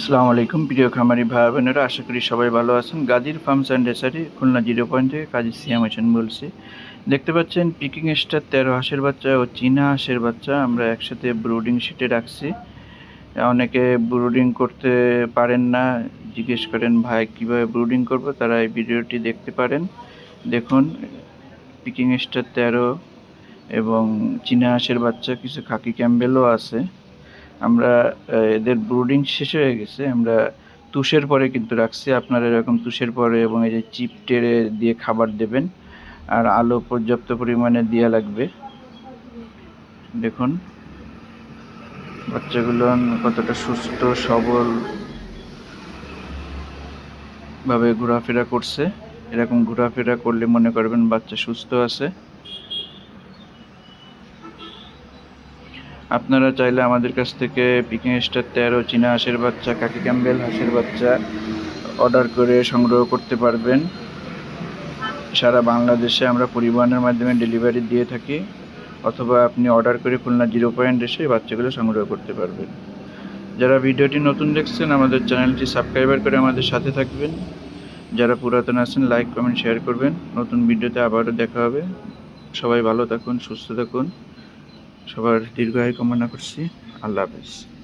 আসসালামু আলাইকুম, প্রিয় খামারি ভাই বোনেরা আশা করি সবাই ভালো আছেন। গাজীর ফার্মস অ্যান্ড রেসারি, খুলনা জিরো পয়েন্ট থেকে কাজী সিয়াম হোসেন বলছি। দেখতে পাচ্ছেন, পিকিং স্টার তেরো হাঁসের বাচ্চা ও চীনা হাঁসের বাচ্চা। আমরা একসাথে ব্রুডিং শিটে রাখছি। অনেকে ব্রুডিং করতে পারেন না। জিজ্ঞেস করেন, ভাই, কীভাবে ব্রুডিং করব? তারা এই ভিডিওটি দেখতে পারেন। দেখুন, পিকিং স্টার তেরো এবং চীনা হাঁসের বাচ্চা, কিছু খাকি ক্যাম্বেলও আছে। আমরা এদের ব্রুডিং শেষ হয়ে গেছে। আমরা তুষের পরে কিন্তু রাখছি। আপনারা এরকম তুষের পরে এবং এই যে চিপ টেরে দিয়ে খাবার দেবেন, আর আলো পর্যাপ্ত পরিমাণে দেওয়া লাগবে। দেখুন, বাচ্চাগুলো কতটা সুস্থ, সবল ভাবে ঘোরাফেরা করছে। এরকম ঘোরাফেরা করলে মনে করবেন বাচ্চা সুস্থ আছে। আপনারা চাইলে আমাদের কাছ থেকে পিকিং স্টার তেরো, চীনা হাঁসের বাচ্চা, কাকি ক্যাম্বেল হাঁসের বাচ্চা অর্ডার করে সংগ্রহ করতে পারবেন। সারা বাংলাদেশে আমরা পরিবহনের মাধ্যমে ডেলিভারি দিয়ে থাকি, অথবা আপনি অর্ডার করে খুলনা জিরো পয়েন্ট এসে বাচ্চাগুলো সংগ্রহ করতে পারবেন। যারা ভিডিওটি নতুন দেখছেন, আমাদের চ্যানেলটি সাবস্ক্রাইবার করে আমাদের সাথে থাকবেন। যারা পুরাতন আছেন লাইক কমেন্ট শেয়ার করবেন। নতুন ভিডিওতে আবারও দেখা হবে। সবাই ভালো থাকুন, সুস্থ থাকুন। সবার দীর্ঘায়ু কামনা করছি। আল্লাহ হাফেজ।